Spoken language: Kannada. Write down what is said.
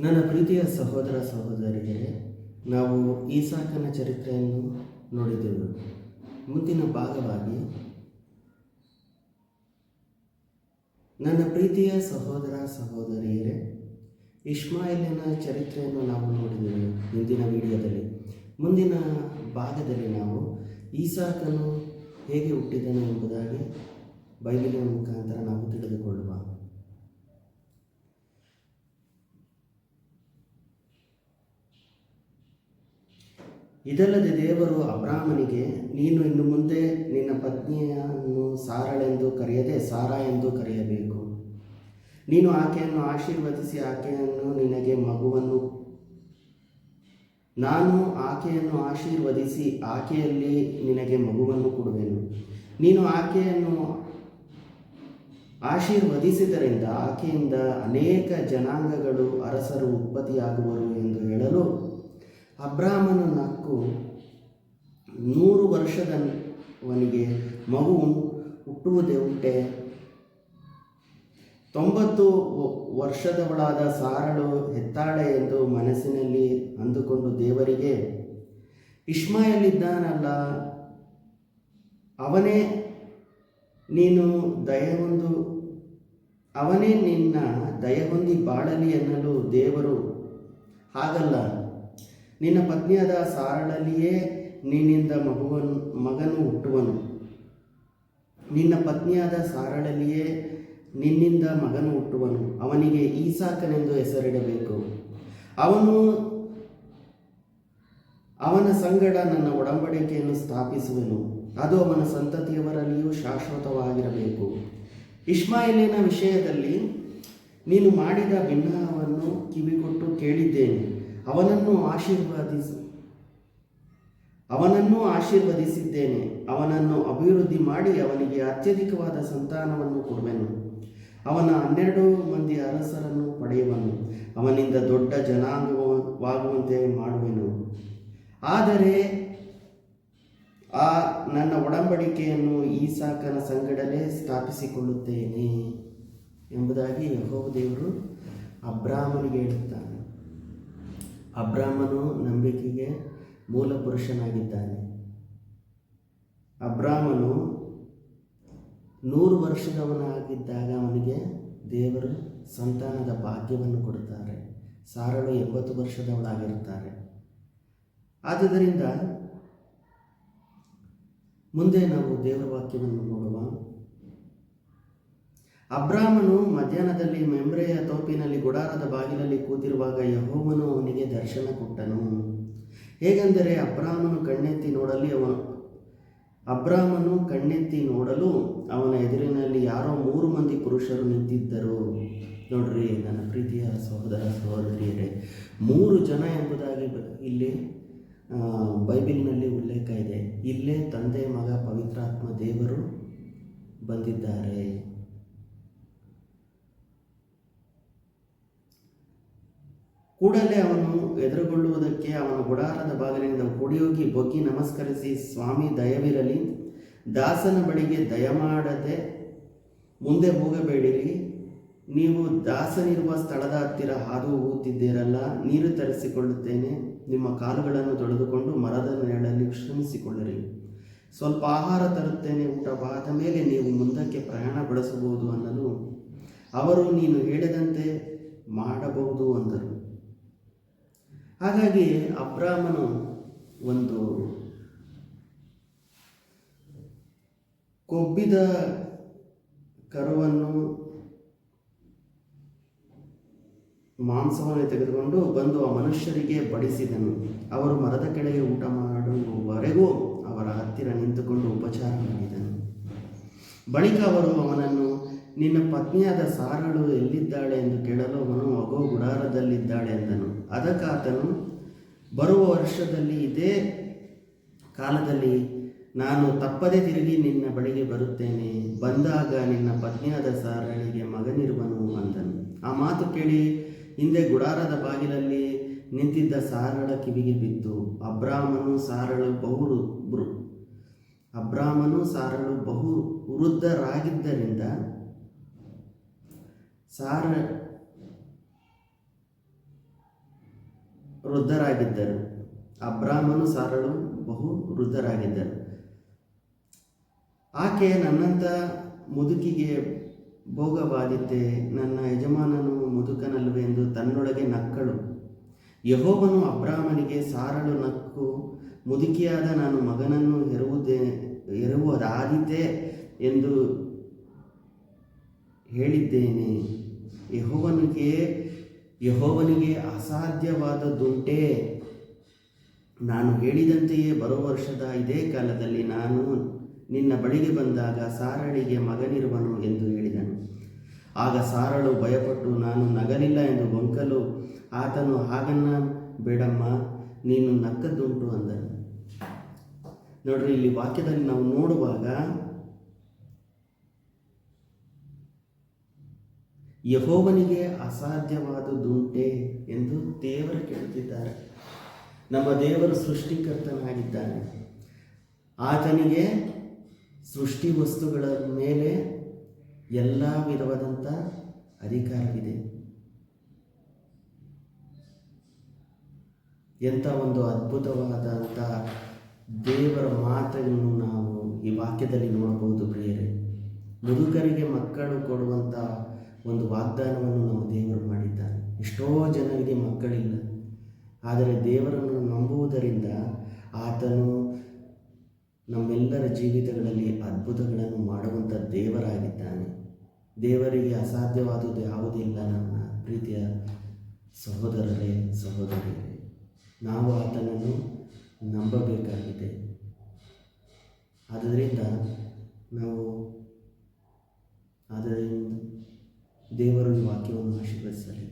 ನನ್ನ ಪ್ರೀತಿಯ ಸಹೋದರ ಸಹೋದರಿಯರೇ, ನಾವು ಈಸಾಕನ ಚರಿತ್ರೆಯನ್ನು ನೋಡಿದೆವು. ಮುಂದಿನ ಭಾಗವಾಗಿ, ನನ್ನ ಪ್ರೀತಿಯ ಸಹೋದರ ಸಹೋದರಿಯರೇ ಇಸ್ಮಾಯಿಲಿನ ಚರಿತ್ರೆಯನ್ನು ನಾವು ನೋಡಿದೆವು ಮುಂದಿನ ವಿಡಿಯೋದಲ್ಲಿ. ಮುಂದಿನ ಭಾಗದಲ್ಲಿ ನಾವು ಈಸಾಕನು ಹೇಗೆ ಹುಟ್ಟಿದನು ಎಂಬುದಾಗಿ ಬೈಬಿಲಿನ ಮುಖಾಂತರ ನಾವು ತಿಳಿದುಕೊಳ್ಳುವ ಇದಲ್ಲದೆ ದೇವರು ಅಬ್ರಾಹ್ಮನಿಗೆ ನೀನು ಇನ್ನು ಮುಂದೆ ನಿನ್ನ ಪತ್ನಿಯನ್ನು ಸಾರಳೆಂದು ಕರೆಯದೆ ಸಾರಾ ಎಂದು ಕರೆಯಬೇಕು. ನೀನು ಆಕೆಯನ್ನು ಆಶೀರ್ವದಿಸಿ ಆಕೆಯನ್ನು ನಿನಗೆ ಮಗುವನ್ನು. ನಾನು ಆಕೆಯನ್ನು ಆಶೀರ್ವದಿಸಿ ಆಕೆಯಲ್ಲಿ ನಿನಗೆ ಮಗುವನ್ನು ಕೊಡುವೆನು. ನೀನು ಆಕೆಯನ್ನು ಆಶೀರ್ವದಿಸಿದರಿಂದ ಆಕೆಯಿಂದ ಅನೇಕ ಜನಾಂಗಗಳು ಅರಸರು ಉತ್ಪತ್ತಿಯಾಗುವರು ಎಂದು ಹೇಳಲು ಅಬ್ರಾಹ್ಮನು ನಕ್ಕು ನೂರು ವರ್ಷದವನಿಗೆ ಮಗು ಹುಟ್ಟುವುದೇ ಉಂಟೆ. ತೊಂಬತ್ತು ವರ್ಷದವಳಾದ ಸಾರಳು ಹೆತ್ತಾಳೆ ಎಂದು ಮನಸ್ಸಿನಲ್ಲಿ ಅಂದುಕೊಂಡು ದೇವರಿಗೆ ಇಷ್ಮಾಯಲ್ಲಿದ್ದಾನಲ್ಲ ಅವನೇ ನೀನು ದಯವೊಂದು ಅವನೇ ನಿನ್ನ ದಯಹೊಂದಿ ಬಾಳಲಿ ಎನ್ನಲು ದೇವರು ಹಾಗಲ್ಲ. ನಿನ್ನ ಪತ್ನಿಯಾದ ಸಾರಳಲ್ಲಿಯೇ ನಿನ್ನಿಂದ ಮಗುವನ್ನು ಮಗನು ಹುಟ್ಟುವನು. ನಿನ್ನ ಪತ್ನಿಯಾದ ಸಾರಳಲ್ಲಿಯೇ ನಿನ್ನಿಂದ ಮಗನು ಹುಟ್ಟುವನು. ಅವನಿಗೆ ಈಸಾಕನೆಂದು ಹೆಸರಿಡಬೇಕು. ಅವನು, ಅವನ ಸಂಗಡ ನನ್ನ ಒಡಂಬಡಿಕೆಯನ್ನು ಸ್ಥಾಪಿಸುವೆನು. ಅದು ಅವನ ಸಂತತಿಯವರಲ್ಲಿಯೂ ಶಾಶ್ವತವಾಗಿರಬೇಕು. ಇಸ್ಮಾಯಿಲಿನ ವಿಷಯದಲ್ಲಿ ನೀನು ಮಾಡಿದ ಭಿನ್ನವನ್ನು ಕಿವಿಗೊಟ್ಟು ಕೇಳಿದ್ದೇನೆ. ಅವನನ್ನು ಆಶೀರ್ವಾದಿಸು. ಅವನನ್ನು ಆಶೀರ್ವದಿಸಿದ್ದೇನೆ. ಅವನನ್ನು ಅಭಿವೃದ್ಧಿ ಮಾಡಿ ಅವನಿಗೆ ಅತ್ಯಧಿಕವಾದ ಸಂತಾನವನ್ನು ಕೊಡುವೆನು. ಅವನ ಹನ್ನೆರಡು ಮಂದಿ ಅರಸರನ್ನು ಪಡೆಯುವನು. ಅವನಿಂದ ದೊಡ್ಡ ಜನಾಂಗವಾಗುವಂತೆ ಮಾಡುವೆನು. ಆದರೆ ಆ ನನ್ನ ಒಡಂಬಡಿಕೆಯನ್ನು ಈ ಸಾಕನ ಸಂಗಡಲೇ ಸ್ಥಾಪಿಸಿಕೊಳ್ಳುತ್ತೇನೆ ಎಂಬುದಾಗಿ ಯಹೋವ ದೇವರು ಅಬ್ರಾಹ್ಮನಿಗೆ ಹೇಳುತ್ತಾನೆ. ಅಬ್ರಾಹ್ಮನು ನಂಬಿಕೆಗೆ ಮೂಲ ಪುರುಷನಾಗಿದ್ದಾನೆ ಅಬ್ರಾಹ್ಮನು ನೂರು ವರ್ಷದವನಾಗಿದ್ದಾಗ ಅವನಿಗೆ ದೇವರು ಸಂತಾನದ ಭಾಗ್ಯವನ್ನು ಕೊಡುತ್ತಾರೆ. ಸಾರಳು ಎಂಬತ್ತು ವರ್ಷದವಳಾಗಿರುತ್ತಾರೆ. ಆದುದರಿಂದ ಮುಂದೆ ನಾವು ದೇವರ ವಾಕ್ಯವನ್ನು ನೋಡುವ ಅಬ್ರಾಹ್ಮನು ಮಧ್ಯಾಹ್ನದಲ್ಲಿ ಮೆಂಬ್ರೆಯ ತೋಪಿನಲ್ಲಿ ಗುಡಾರದ ಬಾಗಿಲಲ್ಲಿ ಕೂತಿರುವಾಗ ಯಹೋವನು ಅವನಿಗೆ ದರ್ಶನ ಕೊಟ್ಟನು. ಹೇಗೆಂದರೆ ಅಬ್ರಾಹ್ಮನು ಕಣ್ಣೆತ್ತಿ ನೋಡಲಿ ಅವನು ಅಬ್ರಾಹ್ಮನು ಕಣ್ಣೆತ್ತಿ ನೋಡಲು ಅವನ ಎದುರಿನಲ್ಲಿ ಯಾರೋ ಮೂರು ಮಂದಿ ಪುರುಷರು ನಿಂತಿದ್ದರು. ನೋಡ್ರಿ ನನ್ನ ಪ್ರೀತಿಯ ಸಹೋದರ ಸಹೋದರಿಯರೇ, ಮೂರು ಜನ ಎಂಬುದಾಗಿ ಇಲ್ಲಿ ಬೈಬಲಿನಲ್ಲಿ ಉಲ್ಲೇಖ ಇದೆ. ಇಲ್ಲೇ ತಂದೆ ಮಗ ಪವಿತ್ರಾತ್ಮ ದೇವರು ಬಂದಿದ್ದಾರೆ. ಕೂಡಲೇ ಅವನು ಎದುರುಗೊಳ್ಳುವುದಕ್ಕೆ ಅವನ ಗುಡಾರದ ಬಾಗಿಲಿನಿಂದ ಕುಡಿಯೋಗಿ ಬೊಗ್ಗಿ ನಮಸ್ಕರಿಸಿ, ಸ್ವಾಮಿ, ದಯವಿರಲಿ. ದಾಸನ ಬಳಿಗೆ ದಯಮಾಡದೆ ಮುಂದೆ ಹೋಗಬೇಡಿರಿ. ನೀವು ದಾಸನಿರುವ ಸ್ಥಳದ ಹತ್ತಿರ ಹಾದು ಹೋಗುತ್ತಿದ್ದೀರಲ್ಲ, ನೀರು ತರಿಸಿಕೊಳ್ಳುತ್ತೇನೆ. ನಿಮ್ಮ ಕಾಲುಗಳನ್ನು ತೊಳೆದುಕೊಂಡು ಮರದ ನೆರಳಲ್ಲಿ ವಿಶ್ರಮಿಸಿಕೊಳ್ಳಿರಿ ಸ್ವಲ್ಪ ಆಹಾರ ತರುತ್ತೇನೆ ಊಟವಾದ ಮೇಲೆ ನೀವು ಮುಂದಕ್ಕೆ ಪ್ರಯಾಣ ಬೆಳೆಸಬಹುದು ಅನ್ನಲು ಅವರು ನೀನು ಹೇಳಿದಂತೆ ಮಾಡಬಹುದು ಅಂದರು. ಹಾಗಾಗಿ ಅಬ್ರಾಹ್ಮನು ಒಂದು ಕೊಬ್ಬಿದ ಕರುವನ್ನು ಮಾಂಸವನ್ನು ತೆಗೆದುಕೊಂಡು ಬಂದು ಆ ಮನುಷ್ಯರಿಗೆ ಬಡಿಸಿದನು. ಅವರು ಮರದ ಕೆಳಗೆ ಊಟ ಮಾಡುವವರೆಗೂ ಅವರ ಹತ್ತಿರ ನಿಂತುಕೊಂಡು ಉಪಚಾರ ಮಾಡಿದನು. ಬಳಿಕ ಅವರು ಅವನನ್ನು, ನಿನ್ನ ಪತ್ನಿಯಾದ ಸಾರಳು ಎಲ್ಲಿದ್ದಾಳೆ? ಎಂದು ಕೇಳಲು ಅವನು ಅಗೋ ಗುಡಾರದಲ್ಲಿದ್ದಾಳೆ ಎಂದನು. ಅದಕ್ಕೆ ಆತನು ಬರುವ ವರ್ಷದಲ್ಲಿ ಇದೇ ಕಾಲದಲ್ಲಿ ನಾನು ತಪ್ಪದೆ ತಿರುಗಿ ನಿನ್ನ ಬಳಿಗೆ ಬರುತ್ತೇನೆ. ಬಂದಾಗ ನಿನ್ನ ಪತ್ನಿಯಾದ ಸಾರಣಿಗೆ ಮಗನಿರುವನು ಅಂದನು. ಆ ಮಾತು ಕೇಳಿ ಹಿಂದೆ ಗುಡಾರದ ಬಾಗಿಲಲ್ಲಿ ನಿಂತಿದ್ದ ಸಾರಳ ಕಿವಿಗೆ ಬಿತ್ತು ಅಬ್ರಾಹ್ಮನು ಸಾರಳು ಬಹು ವೃ- ಅಬ್ರಾಹ್ಮನು ಸಾರಳು ಬಹು ವೃದ್ಧರಾಗಿದ್ದರಿಂದ ಸಾರ ವೃದ್ಧರಾಗಿದ್ದರು. ಅಬ್ರಾಹ್ಮನು ಸಾರಳು ಬಹು ವೃದ್ಧರಾಗಿದ್ದರು. ಆಕೆ ನನ್ನಂಥ ಮುದುಕಿಗೆ ಭೋಗವಾದಿತೆ ನನ್ನ ಯಜಮಾನನು ಮುದುಕನಲ್ವೇ ಎಂದು ತನ್ನೊಳಗೆ ನಕ್ಕಳು. ಯಹೋವನು ಅಬ್ರಾಹ್ಮನಿಗೆ ಸಾರಳು ನಕ್ಕು, ಮುದುಕಿಯಾದ ನಾನು ಮಗನನ್ನು ಹೆರುವುದೇ, ಹೆರುವುದಾದೀತೆ ಎಂದು ಹೇಳಿದ್ದೇನೆ. ಯಹೋವನಿಗೆ ಯಹೋವನಿಗೆ ಅಸಾಧ್ಯವಾದದ್ದುಂಟೇ ನಾನು ಹೇಳಿದಂತೆಯೇ ಬರುವ ವರ್ಷದ ಇದೇ ಕಾಲದಲ್ಲಿ ನಾನು ನಿನ್ನ ಬಳಿಗೆ ಬಂದಾಗ ಸಾರಳಿಗೆ ಮಗನಿರುವನು ಎಂದು ಹೇಳಿದನು. ಆಗ ಸಾರಳು ಭಯಪಟ್ಟು, ನಾನು ನಗಲಿಲ್ಲ ಎಂದು ಗೊಂಕಲು, ಆತನು ಹಾಗನ್ನ ಬೇಡಮ್ಮ, ನೀನು ನಕ್ಕದ್ದುಂಟು ಅಂದನು. ನೋಡ್ರಿ, ಇಲ್ಲಿ ವಾಕ್ಯದಲ್ಲಿ ನಾವು ನೋಡುವಾಗ ಯಹೋವನಿಗೆ ಅಸಾಧ್ಯವಾದುದುಂಟೆ ಎಂದು ದೇವರು ಕೇಳುತ್ತಿದ್ದಾರೆ. ನಮ್ಮ ದೇವರು ಸೃಷ್ಟಿಕರ್ತನಾಗಿದ್ದಾನೆ. ಆತನಿಗೆ ಸೃಷ್ಟಿ ವಸ್ತುಗಳ ಮೇಲೆ ಎಲ್ಲ ವಿಧವಾದಂಥ ಅಧಿಕಾರವಿದೆ. ಎಂಥ ಒಂದು ಅದ್ಭುತವಾದಂಥ ದೇವರ ಮಾತನ್ನು ನಾವು ಈ ವಾಕ್ಯದಲ್ಲಿ ನೋಡಬಹುದು ಪ್ರಿಯರೇ. ಮುದುಕರಿಗೆ ಮಕ್ಕಳು ಕೊಡುವಂಥ ಒಂದು ವಾಗ್ದಾನವನ್ನು ನಮ್ಮ ದೇವರು ಮಾಡಿದ್ದಾನೆ. ಎಷ್ಟೋ ಜನರಿಗೆ ಮಕ್ಕಳಿಲ್ಲ. ಆದರೆ ದೇವರನ್ನು ನಂಬುವುದರಿಂದ ಆತನು ನಮ್ಮೆಲ್ಲರ ಜೀವಿತಗಳಲ್ಲಿ ಅದ್ಭುತಗಳನ್ನು ಮಾಡುವಂಥ ದೇವರಾಗಿದ್ದಾನೆ. ದೇವರಿಗೆ ಅಸಾಧ್ಯವಾದುದು ಯಾವುದಿಲ್ಲ ನನ್ನ ಪ್ರೀತಿಯ ಸಹೋದರರೇ, ಸಹೋದರಿಯರೇ. ನಾವು ಆತನನ್ನು ನಂಬಬೇಕಾಗಿದೆ. ಆದ್ದರಿಂದ ನಾವು ಆದ್ದರಿಂದ ದೇವರು ವಾಕ್ಯವನ್ನು ಆಶೀರ್ವದಿಸಲಿ.